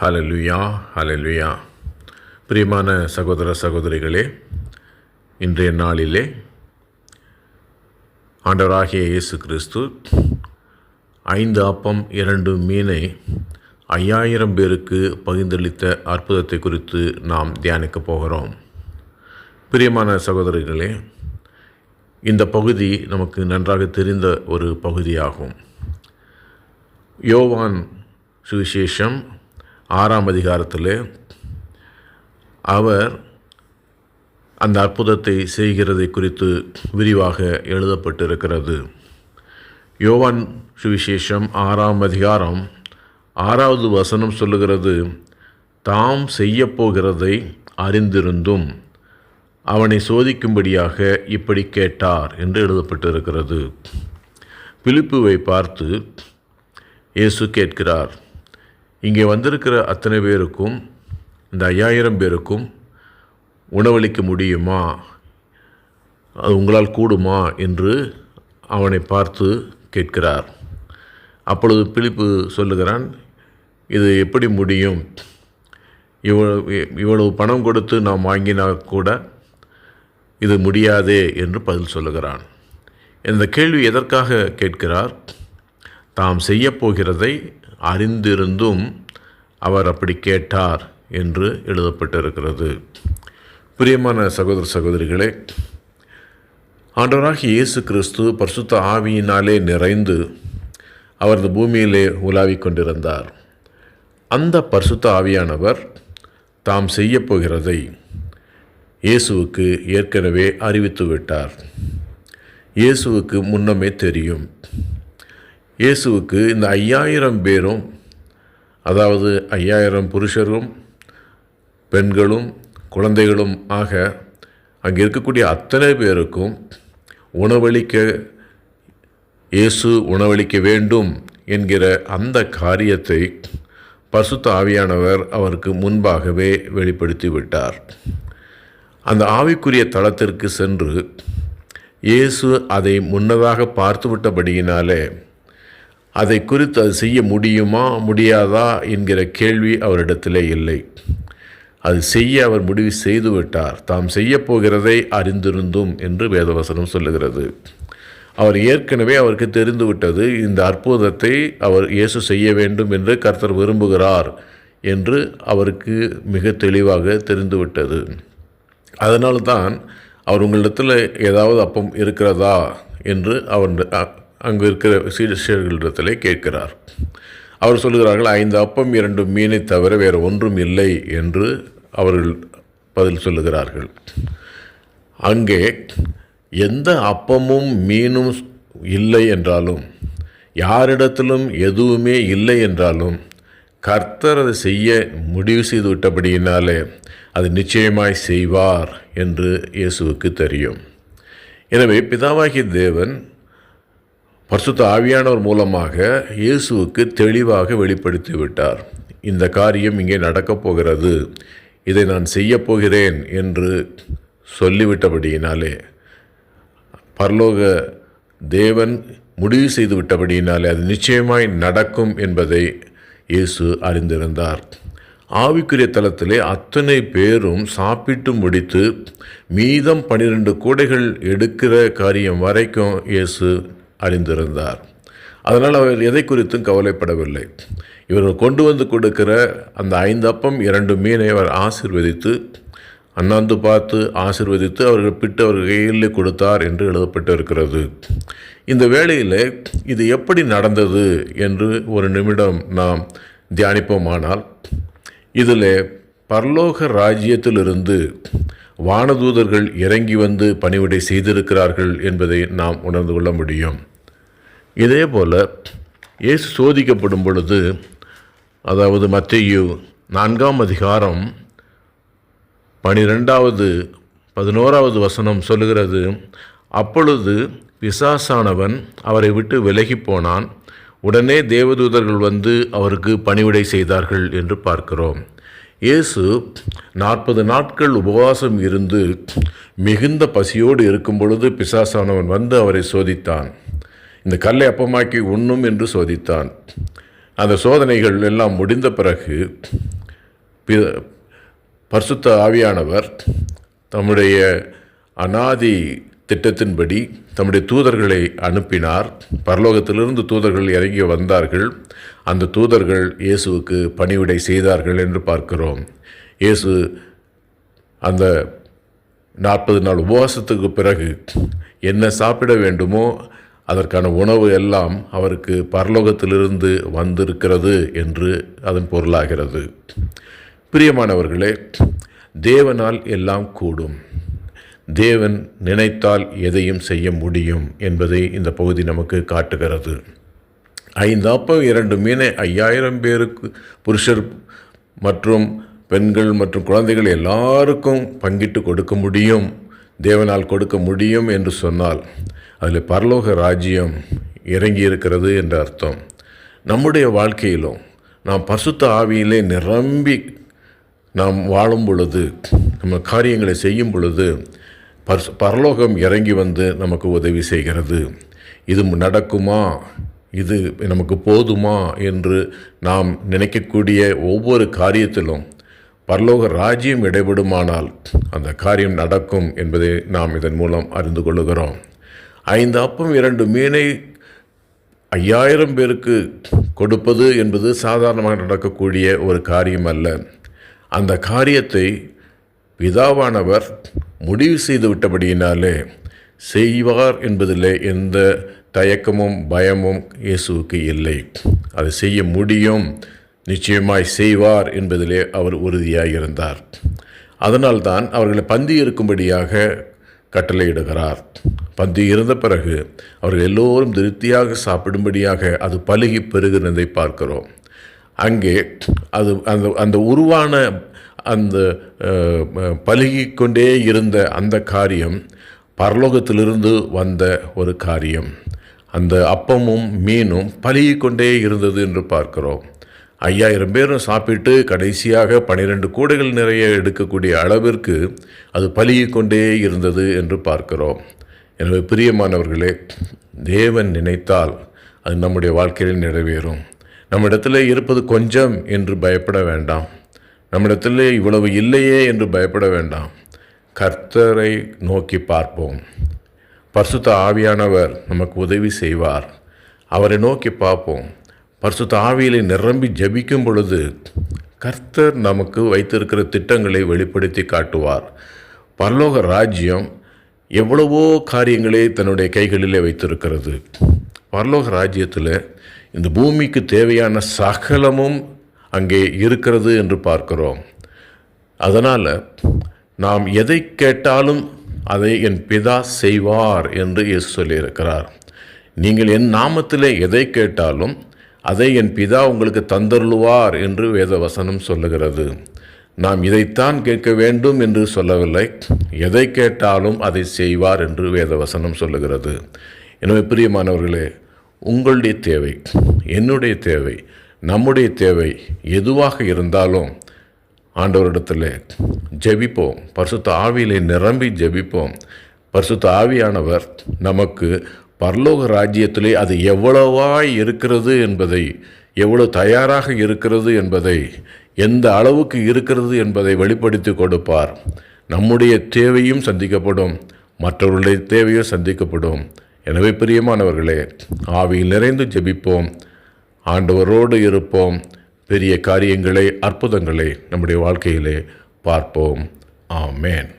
ஹலலுயா ஹலலுயா பிரியமான சகோதர சகோதரிகளே இன்றைய நாளிலே ஆண்டவராகிய இயேசு கிறிஸ்து ஐந்து அப்பம் இரண்டு மீனை ஐயாயிரம் பேருக்கு பகிர்ந்தளித்த அற்புதத்தை குறித்து நாம் தியானிக்கப் போகிறோம். பிரியமான சகோதரிகளே இந்த பகுதி நமக்கு நன்றாக தெரிந்த ஒரு பகுதியாகும். யோவான் சுவிசேஷம் ஆறாம் அதிகாரத்தில் அவர் அந்த அற்புதத்தை செய்கிறதை குறித்து விரிவாக எழுதப்பட்டிருக்கிறது. யோவான் சுவிசேஷம் ஆறாம் அதிகாரம் ஆறாவது வசனம் சொல்லுகிறது தாம் செய்யப்போகிறதை அறிந்திருந்தும் அவனை சோதிக்கும்படியாக இப்படி கேட்டார் என்று எழுதப்பட்டிருக்கிறது. பிலிப்புவை பார்த்து இயேசு கேட்கிறார் இங்கே வந்திருக்கிற அத்தனை பேருக்கும் இந்த ஐயாயிரம் பேருக்கும் உணவளிக்க முடியுமா? அது உங்களால் கூடுமா? என்று அவனை பார்த்து கேட்கிறார். அப்பொழுது பிலிப்பு சொல்லுகிறான் இது எப்படி முடியும்? இவ்வளவு இவ்வளவு பணம் கொடுத்து நாம் வாங்கினா கூட இது முடியாதே என்று பதில் சொல்லுகிறான். இந்த கேள்வி எதற்காக கேட்கிறார்? தாம் செய்யப்போகிறதை அறிந்திருந்தும் அவர் அப்படி கேட்டார் என்று எழுதப்பட்டிருக்கிறது. பிரியமான சகோதர சகோதரிகளே ஆண்டவராகி இயேசு கிறிஸ்து பரிசுத்த ஆவியினாலே நிறைந்து அவரது பூமியிலே உலாவிக் கொண்டிருந்தார். அந்த பரிசுத்த ஆவியானவர் தாம் செய்யப்போகிறதை இயேசுவுக்கு ஏற்கனவே அறிவித்து விட்டார் இயேசுவுக்கு முன்னமே தெரியும். இயேசுவுக்கு இந்த ஐயாயிரம் பேரும் அதாவது ஐயாயிரம் புருஷரும் பெண்களும் குழந்தைகளும் ஆக அங்கே இருக்கக்கூடிய அத்தனை பேருக்கும் உணவளிக்க இயேசு உணவளிக்க வேண்டும் என்கிற அந்த காரியத்தை பசுத்த ஆவியானவர் அவருக்கு முன்பாகவே வெளிப்படுத்தி விட்டார் அந்த ஆவிக்குரிய தளத்திற்கு சென்று இயேசு அதை முன்னதாக பார்த்துவிட்டபடியினாலே அதை குறித்து அது செய்ய முடியுமா முடியாதா என்கிற கேள்வி அவரிடத்திலே இல்லை. அது செய்ய அவர் முடிவு செய்து விட்டார் தாம் செய்யப்போகிறதை அறிந்திருந்தும் என்று வேதவசனம் சொல்லுகிறது. அவர் ஏற்கனவே அவருக்கு தெரிந்துவிட்டது. இந்த அற்புதத்தை அவர் இயேசு செய்ய வேண்டும் என்று கர்த்தர் விரும்புகிறார் என்று அவருக்கு மிக தெளிவாக தெரிந்துவிட்டது. அதனால்தான் அவர் உங்களிடத்தில் ஏதாவது அப்பம் இருக்கிறதா என்று அவர் அங்கு இருக்கிற சீடர்களிடத்திலே கேட்கிறார். அவர் சொல்கிறார்கள் ஐந்து அப்பம் இரண்டு மீனை தவிர வேறு ஒன்றும் இல்லை என்று அவர்கள் பதில் சொல்லுகிறார்கள். அங்கே எந்த அப்பமும் மீனும் இல்லை என்றாலும் யாரிடத்திலும் எதுவுமே இல்லை என்றாலும் கர்த்தர் அதை செய்ய முடிவு செய்து விட்டபடியினாலே அது நிச்சயமாய் செய்வார் என்று இயேசுவுக்கு தெரியும். எனவே பிதாவாகிய தேவன் பரிசுத்த ஆவியானவர் மூலமாக இயேசுவுக்கு தெளிவாக வெளிப்படுத்தி விட்டார். இந்த காரியம் இங்கே நடக்கப் போகிறது. இதை நான் செய்யப்போகிறேன் என்று சொல்லிவிட்டபடியினாலே பரலோக தேவன் முடிவு செய்து விட்டபடியினாலே அது நிச்சயமாய் நடக்கும் என்பதை இயேசு அறிந்திருந்தார். ஆவிக்குரிய தளத்திலே அத்தனை பேரும் சாப்பிட்டு முடித்து மீதம் பன்னிரெண்டு கூடைகள் எடுக்கிற காரியம் வரைக்கும் இயேசு அறிந்திருந்தார். அதனால் அவர் எதை குறித்தும் கவலைப்படவில்லை. இவர்கள் கொண்டு வந்து கொடுக்கிற அந்த ஐந்து அப்பம் இரண்டு மீனை அவர் ஆசிர்வதித்து அண்ணாந்து பார்த்து ஆசிர்வதித்து அவர்கள் பிட்டு அவர் கையில் கொடுத்தார் என்று எழுதப்பட்டு இருக்கிறது இந்த வேளையில் இது எப்படி நடந்தது என்று ஒரு நிமிடம் நாம் தியானிப்போமானால் இதில் பரலோக ராஜ்யத்திலிருந்து வானதூதர்கள் இறங்கி வந்து பணிவிடை செய்திருக்கிறார்கள் என்பதை நாம் உணர்ந்து கொள்ள முடியும். இதே போல் இயேசு சோதிக்கப்படும் பொழுது அதாவது மத்தையு நான்காம் அதிகாரம் பனிரெண்டாவது பதினோராவது வசனம் சொல்லுகிறது அப்பொழுது பிசாசானவன் அவரை விட்டு விலகி போனான். உடனே தேவதூதர்கள் வந்து அவருக்கு பணிவிடை செய்தார்கள் என்று பார்க்கிறோம். இயேசு நாற்பது நாட்கள் உபவாசம் இருந்து மிகுந்த பசியோடு இருக்கும் பொழுது பிசாசானவன் வந்து அவரை சோதித்தான். இந்த கல்லை அப்பமாக்கி உண்ணும் என்று சோதித்தான். அந்த சோதனைகள் எல்லாம் முடிந்த பிறகு பி- பரிசுத்த ஆவியானவர் தம்முடைய அனாதி திட்டத்தின்படி தம்முடைய தூதர்களை அனுப்பினார். பரலோகத்திலிருந்து தூதர்கள் இறங்கி வந்தார்கள். அந்த தூதர்கள் இயேசுவுக்கு பணிவிடை செய்தார்கள் என்று பார்க்கிறோம். இயேசு அந்த நாற்பது நாள் உபவாசத்துக்கு பிறகு என்ன சாப்பிட வேண்டுமோ அதற்கான உணவு எல்லாம் அவருக்கு பரலோகத்திலிருந்து வந்திருக்கிறது என்று அதன் பொருளாகிறது. பிரியமானவர்களே தேவனால் எல்லாம் கூடும். தேவன் நினைத்தால் எதையும் செய்ய முடியும் என்பதை இந்த பகுதி நமக்கு காட்டுகிறது. ஐந்து அப்பம் இரண்டு மீனை ஐயாயிரம் பேருக்கு புருஷர் மற்றும் பெண்கள் மற்றும் குழந்தைகள் எல்லாருக்கும் பங்கிட்டு கொடுக்க முடியும். தேவனால் கொடுக்க முடியும் என்று சொன்னால் அதில் பரலோக ராஜ்யம் இறங்கி இருக்கிறது என்ற அர்த்தம். நம்முடைய வாழ்க்கையிலும் நாம் பசுத்த ஆவியிலே நிரம்பி நாம் வாழும் பொழுது நம்ம காரியங்களை செய்யும் பொழுது பர்ஸ் பரலோகம் இறங்கி வந்து நமக்கு உதவி செய்கிறது. இது நடக்குமா? இது நமக்கு போதுமா? என்று நாம் நினைக்கக்கூடிய ஒவ்வொரு காரியத்திலும் பரலோக ராஜ்யம் இடைபடுமானால் அந்த காரியம் நடக்கும் என்பதை நாம் இதன் மூலம் அறிந்து கொள்ளுகிறோம். ஐந்து அப்பம் இரண்டு மீனை ஐயாயிரம் பேருக்கு கொடுப்பது என்பது சாதாரணமாக நடக்கக்கூடிய ஒரு காரியம் அல்ல. அந்த காரியத்தை பிதாவானவர் முடிவு செய்து விட்டபடியினாலே செய்வார் என்பதிலே எந்த தயக்கமும் பயமும் இயேசுவுக்கு இல்லை. அதை செய்ய முடியும். நிச்சயமாய் செய்வார் என்பதிலே அவர் உறுதியாக இருந்தார் அதனால்தான் அவர்களை பந்தி இருக்கும்படியாக கட்டளையிடுகிறார். பந்தி இருந்த பிறகு அவர்கள் எல்லோரும் திருப்தியாக சாப்பிடும்படியாக அது பழுகி பெருகினதை பார்க்கிறோம். அங்கே அது அந்த அந்த உருவான அந்த பழுகி கொண்டே இருந்த அந்த காரியம் பரலோகத்திலிருந்து வந்த ஒரு காரியம். அந்த அப்பமும் மீனும் பலுகிக் கொண்டே இருந்தது என்று பார்க்கிறோம். ஐயாயிரம் பேரும் சாப்பிட்டு கடைசியாக பனிரெண்டு கூடைகள் நிறைய எடுக்கக்கூடிய அளவிற்கு அது பலுகிக் கொண்டே இருந்தது என்று பார்க்கிறோம். எனவே பிரியமானவர்களே தேவன் நினைத்தால் அது நம்முடைய வாழ்க்கையில் நிறைவேறும். நம்மிடத்தில் இருப்பது கொஞ்சம் என்று பயப்பட வேண்டாம். நம்மிடத்தில் இவ்வளவு இல்லையே என்று பயப்பட வேண்டாம். கர்த்தரை நோக்கி பார்ப்போம். பரிசுத்த ஆவியானவர் நமக்கு உதவி செய்வார். அவரை நோக்கி பார்ப்போம். பரிசுத்த ஆவியிலே நிரம்பி ஜபிக்கும் பொழுது கர்த்தர் நமக்கு வைத்திருக்கிற திட்டங்களை வெளிப்படுத்தி காட்டுவார். பரலோக ராஜ்யம் எவ்வளவோ காரியங்களை தன்னுடைய கைகளிலே வைத்திருக்கிறது. பரலோக ராஜ்யத்தில் இந்த பூமிக்கு தேவையான சகலமும் அங்கே இருக்கிறது என்று பார்க்கிறோம். அதனால் நாம் எதை கேட்டாலும் அதை என் பிதா செய்வார் என்று இயேசு சொல்லியிருக்கிறார். நீங்கள் என் நாமத்தில் எதை கேட்டாலும் அதை என் பிதா உங்களுக்கு தந்தருளுவார் என்று வேத வசனம் சொல்லுகிறது. நாம் இதைத்தான் கேட்க வேண்டும் என்று சொல்லவில்லை. எதை கேட்டாலும் அதை செய்வார் என்று வேத வசனம் சொல்லுகிறது. எனவே பிரியமானவர்களே உங்களுடைய தேவை என்னுடைய தேவை நம்முடைய தேவை எதுவாக இருந்தாலும் ஆண்டவரிடத்தில் ஜெபிப்போம். பரிசுத்த ஆவியிலே நிரம்பி ஜெபிப்போம். பரிசுத்த ஆவியானவர் நமக்கு பரலோக ராஜ்யத்திலே அது எவ்வளவாய் இருக்கிறது என்பதை எவ்வளோ தயாராக இருக்கிறது என்பதை எந்த அளவுக்கு இருக்கிறது என்பதை வெளிப்படுத்தி கொடுப்பார். நம்முடைய தேவையும் சந்திக்கப்படும் மற்றவர்களுடைய தேவையும் சந்திக்கப்படும். எனவே பிரியமானவர்களே ஆவியில் நிறைந்து ஜெபிப்போம். ஆண்டவரோடு இருப்போம். பெரிய காரியங்களை அற்புதங்களை நம்முடைய வாழ்க்கையிலே பார்ப்போம். ஆமேன்.